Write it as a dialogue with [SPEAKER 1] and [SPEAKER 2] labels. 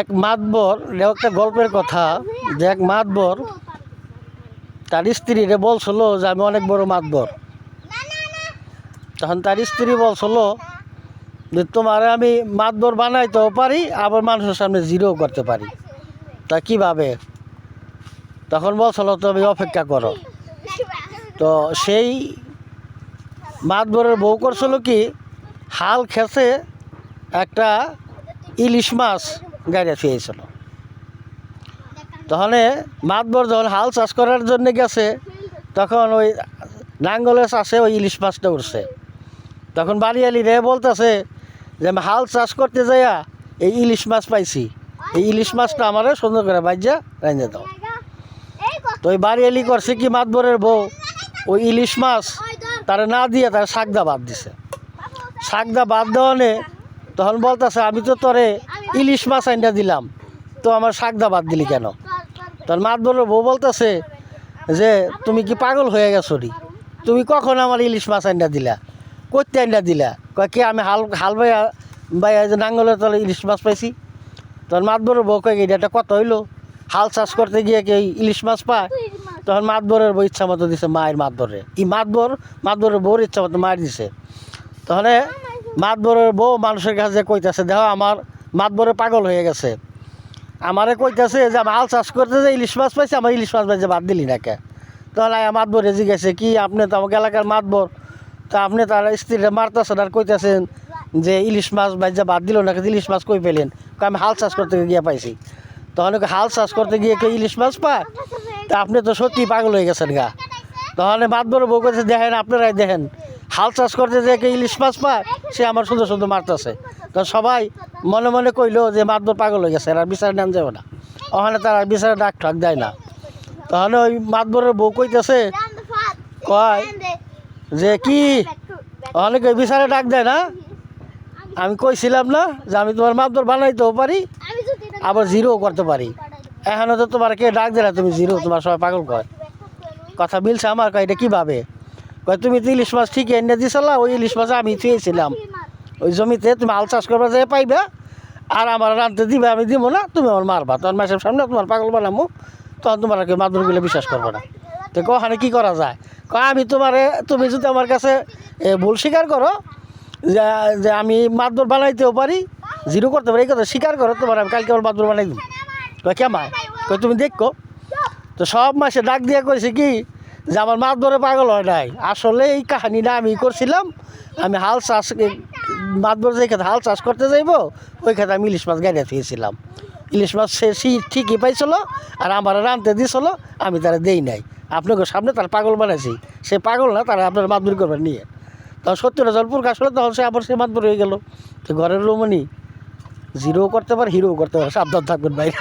[SPEAKER 1] এক মাতবর একটা গল্পের কথা, যে এক মাতবর, তার স্ত্রী স্ত্রীরে বলছিল যে আমি অনেক বড় মাতবর। তখন তার স্ত্রী বলছিল যে তোমার আমি মাতবর বানাইতেও পারি, আবার মানুষের সামনে জিরো করতে পারি। তা কীভাবে? তখন বলছিল, তুমি অপেক্ষা করো। তো সেই মাতবরের বউ করছিল কি, হাল খেসে একটা ইলিশ মাছ গাড়ি ফিয়েছিল তখন মাতবর যখন হাল চাষ করার জন্য গেছে, তখন ওই নাঙ্গলের চাষে ওই ইলিশ মাছটা উঠছে তখন বাড়িয়ালি রে বলতেছে যে, আমি হাল চাষ করতে যাইয়া এই ইলিশ মাছ পাইছি। এই ইলিশ মাছটা আমারে সুন্দর করে বাজ্যা রেঞ্জে দাও। তো ওই বাড়িয়ালি করছে কি, মাতবরের বউ, ওই ইলিশ মাছ তারা না দিয়ে তারা শাকদা বাদ দিছে। শাকদা বাদ দেওয়ানে তখন বলতেছে, আমি তো তোরে ইলিশ মাছ আইনটা দিলাম। তো আমার শাকদা বাদ দিলি কেন? তখন মাতবরের বউ বলতেছে যে, তুমি কি পাগল হয়ে গেছো রি? তুমি কখন আমার ইলিশ মাছ আইনটা দিলা? করতে আইনটা দিলা? কয়, কি, আমি হাল হাল বাইয়া বাইয়া যে নাঙ্গলের তলে ইলিশ মাছ পাইছি? তখন মাতবরের বউ কয়, এটা কথা হইল। হাল চাষ করতে গিয়ে কি ইলিশ মাছ পায়? তখন মাতবরের বউ ইচ্ছা মতো দিছে মায়ের মাতবরে ই মাতবর মাতবরের বউর ইচ্ছা মতো মায়ের দিছে। তখন মাতবরের বউ মানুষের কাছে কইতাছে, দেখো, আমার মাতবরে পাগল হয়ে গেছে। আমারে কইতাছে যে আমি হাল চাষ করতে যে ইলিশ মাছ পাইছে, আমার ইলিশ মাছ পাইছে, বাদ দিলি না কে তখন আয়া মাতবরে জিজ্ঞাসে, কি আপনি তো আমাকে এলাকার মাতবর? তা আপনি তার স্ত্রীরা মারতেছেন আর কইতাছেন যে ইলিশ মাছ বাইজা বাদ দিল না ইলিশ মাছ কই পেলেন? আমি হাল চাষ করতে গিয়ে পাইছি। তখন হাল চাষ করতে গিয়ে কে ইলিশ মাছ পায়? তা আপনি তো সত্যি পাগল হয়ে গেছেন গা। তখন মাতবর বউ কাছে দেখেন, আপনারাই দেখেন, হাল চাষ করতে যে কেউ ইলিশ মাছ পায় সে আমার সুন্দর সুন্দর মারতেছে। তো সবাই মনে মনে কইলো যে মাতবর পাগল হয়ে গেছে আর বিচার নেন যাবে না। ওখানে তার বিচারে ডাক ঠাক দেয় না। তখন ওই মাতবরের বউ কইতেছে, কয় যে কি? অনেকে বিচারে ডাক দেয় না? আমি কইছিলাম না যে আমি তোমার মাতবর বানাইতেও পারি, আবার জিরোও করতে পারি। এখনও তো তোমার কে ডাক দেয় না, তুমি জিরো, তোমার সবাই পাগল কয়। কথা মিলছে আমার, কয় এটা কীভাবে? কয়, তুমি তো ইলিশ মাছ ঠিকই এনে দিছিলা, ওই ইলিশ মাছ আমি থুয়েছিলাম ওই জমিতে তুমি হাল চাষ করবা যে পাইবা, আর আমার রাঁধতে দিবে, আমি দিব না, তুমি আমার মারবা। তখন মাসের সামনে তোমার পাগল বানামো, তখন তোমার কেউ মাদুরগুলো বিশ্বাস করবে না। তো কখানে কী করা যায়? কয়, আমি তোমারে, তুমি যদি আমার কাছে ভুল স্বীকার করো, যে যে আমি মাদুর বানাইতেও পারি, জিরো করতে পারি, এই কথা স্বীকার করো, তোমার আমি কালকে আমার মাদুর বানাই দিব কয় তুমি দেখো। তো সব মাসে ডাক দিয়ে কইছে কি যে আমার মাছ ধরে পাগল হয় নাই। আসলে এই কাহিনীটা আমি করছিলাম। আমি হাল চাষ মাছ ধরে যে হাল চাষ করতে যাইব, ওই খেতে আমি ইলিশ মাছ গাড়িয়ে থিয়েছিলাম ইলিশ মাছ সে ঠিকই পাইছিল আর আমার রানতে দিছিল, আমি তারা দেই নাই। আপনাকে সামনে তার পাগল বানাইছি। সে পাগল না, তারা আপনার মাতবুরি করবেন নিয়ে। তখন সত্যি জল প্রকাশ হলো, তখন সে আবার সে মাছ মাতবুরি হয়ে গেল। তো ঘরের লোমনি জিরো করতে পারে হিরো করতে পারে, সাবধান থাকবেন বাইরে